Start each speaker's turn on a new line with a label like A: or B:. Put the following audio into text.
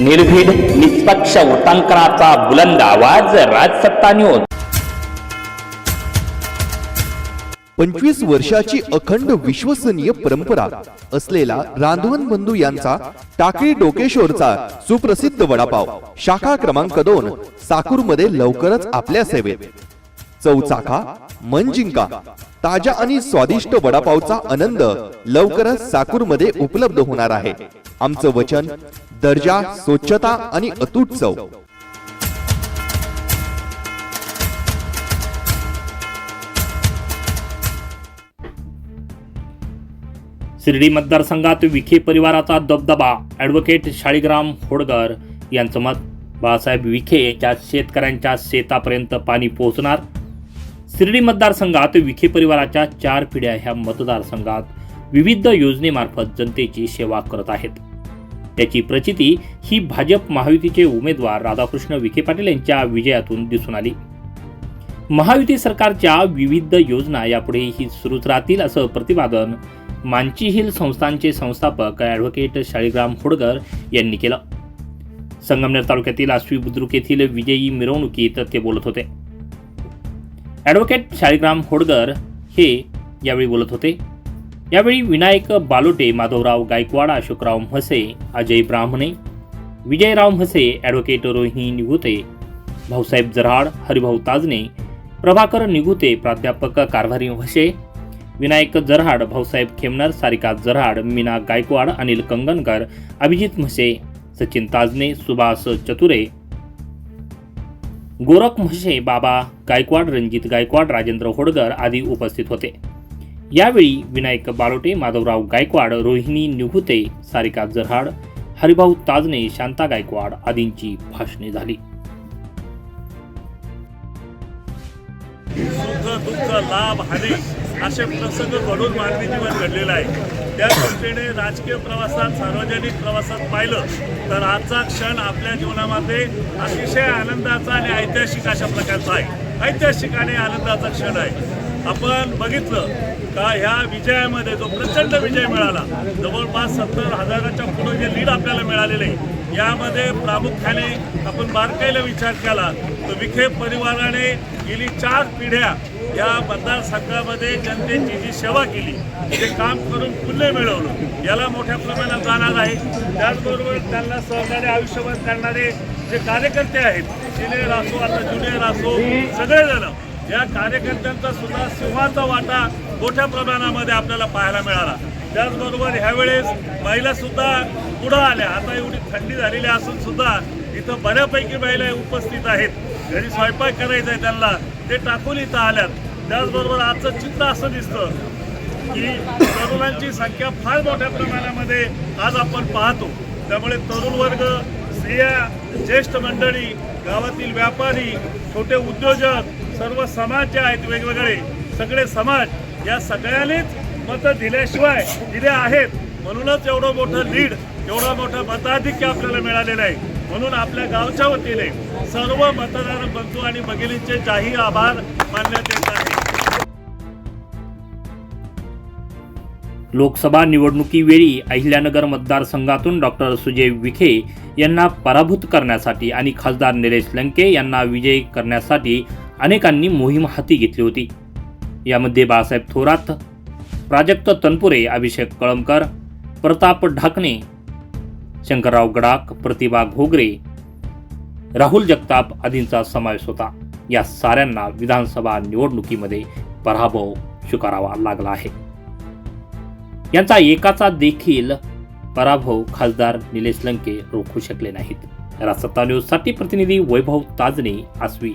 A: निर्भीड निष्पक्ष वृत्तांकनाचा बुलंद आवाज राजसत्ता न्यूज
B: पंचवीस वर्षाची अखंड विश्वसनीय परंपरा असलेला रांधवन बंधू यांचा टाकळी डोकेश्वरचा सुप्रसिद्ध वडापाव शाखा क्रमांक दोन साकूरमध्ये लवकरच आपल्या सेवेत. चौचाका मन जिंका ताज्या आणि स्वादिष्ट वडापावचा आनंद लवकरच साकूरमध्ये उपलब्ध होणार आहे. आमचं वचन दर्जा स्वच्छता आणि अतूट चव.
C: शिर्डी मतदारसंघात विखे परिवाराचा दबदबा ॲडव्होकेट शाळीग्राम होडगर यांचं मत. बाळासाहेब विखे यांच्या शेतकऱ्यांच्या शेतापर्यंत पाणी पोहोचणार शिर्डी मतदारसंघात विखे परिवाराच्या चार पिढ्या ह्या मतदारसंघात विविध योजनेमार्फत जनतेची सेवा करत आहेत. त्याची प्रचिती ही भाजप महायुतीचे उमेदवार राधाकृष्ण विखे पाटील यांच्या विजयातून दिसून आली. महायुती सरकारच्या विविध योजना यापुढेही सुरूच राहतील असं प्रतिपादन मांची हिल संस्थांचे संस्थापक ॲडव्होकेट शाळीग्राम होडगर यांनी केलं. संगमनेर तालुक्यातील आश्वी बुद्रुक येथील विजयी मिरवणुकीत ते बोलत होते. ॲडव्होकेट शाळीग्राम होडगर हे यावेळी बोलत होते. यावेळी विनायक बालोटे माधवराव गायकवाड अशोकराव म्हसे अजय ब्राह्मणे विजयराव म्हसे ॲडव्होकेट रोहिणी निगुते भाऊसाहेब जराड हरिभाऊ ताजने प्रभाकर निगुते प्राध्यापक कारभारी म्हसे विनायक जरहाड भाऊसाहेब खेमनर सारिका जरहाड मीना गायकवाड अनिल कंगनकर अभिजित म्हसे सचिन ताजने सुभाष चतुरे गोरख म्हशे बाबा गायकवाड रणजित गायकवाड राजेंद्र होडगर आदी उपस्थित होते. यावेळी विनायक बालोटे माधवराव गायकवाड रोहिणी निघुते सारिका जरहाड हरिभाऊ ताजने शांता गायकवाड आदींची भाषणे झाली.
D: सुख दुःख लाभ हानी असे प्रसंग घडून मानवी जीवन घडलेलं आहे. त्या दृष्टीने राजकीय प्रवासात सार्वजनिक प्रवासात पाहिलं तर आजचा क्षण आपल्या जीवनामध्ये अतिशय आनंदाचा आणि ऐतिहासिक अशा प्रकारचा आहे. ऐतिहासिक आणि आनंदाचा क्षण आहे. आपण बघितलं का ह्या विजयामध्ये जो प्रचंड विजय मिळाला जवळपास सत्तर हजाराच्या पुढे जे लीड आपल्याला मिळालेले आहे यामध्ये प्रामुख्याने आपण बारकाईला विचार केला तर विखे परिवाराने गेली चार पिढ्या या मतदारसंघामध्ये जनतेची जी सेवा केली ते काम करून पुण्य मिळवलं याला मोठ्या प्रमाणात जाणार आहे. त्याचबरोबर त्यांना सहकार्य आयुष्यभर करणारे जे कार्यकर्ते आहेत सिनियर असो आता ज्युनियर असो सगळेजण या कार्यकर्त्यांचा सुद्धा सिंहाचा वाटा मोठ्या प्रमाणामध्ये आपल्याला पाहायला मिळाला. त्याचबरोबर ह्यावेळेस महिलासुद्धा पुढं आल्या. आता एवढी थंडी झालेली असून सुद्धा इथं बऱ्यापैकी महिला उपस्थित आहेत. घरी स्वयंपाक करायचा आहे त्यांना. ते टाकून इथं आल्यात. त्याचबरोबर आजचं चित्र असं दिसतं की तरुणांची संख्या फार मोठ्या प्रमाणामध्ये आज आपण पाहतो. त्यामुळे तरुण वर्ग स्त्रिया ज्येष्ठ मंडळी गावातील व्यापारी छोटे उद्योजक सर्व समाज जे आहेत वेगवेगळे सगळे समाज या सगळ्यांनीच मतं दिल्याशिवाय दिले आहेत. म्हणूनच एवढं मोठं लीड एवढं मोठं मताधिक्य आपल्याला मिळालेलं आहे. म्हणून आपल्या गावच्या वतीने सर्व मतदार बंधू आणि भगिनींचे जाहीर आभार मानण्यात येत आहे.
C: लोकसभा निवडणुकीवेळी अहिल्यानगर मतदारसंघातून डॉक्टर सुजय विखे यांना पराभूत करण्यासाठी आणि खासदार निलेश लंके यांना विजयी करण्यासाठी अनेकांनी मोहीम हाती घेतली होती. यामध्ये बाळासाहेब थोरात प्राजक्त तनपुरे अभिषेक कळमकर प्रताप ढाकणे शंकरराव गडाख प्रतिभा घोगरे राहुल जगताप आदींचा समावेश होता. या साऱ्यांना विधानसभा निवडणुकीमध्ये पराभव स्वीकारावा लागला आहे. यांचा एकाचा देखील पराभव खासदार निलेश लंके रोखू शकले नाहीत. राजसत्ता न्यूजसाठी प्रतिनिधी वैभव ताजणे आसवी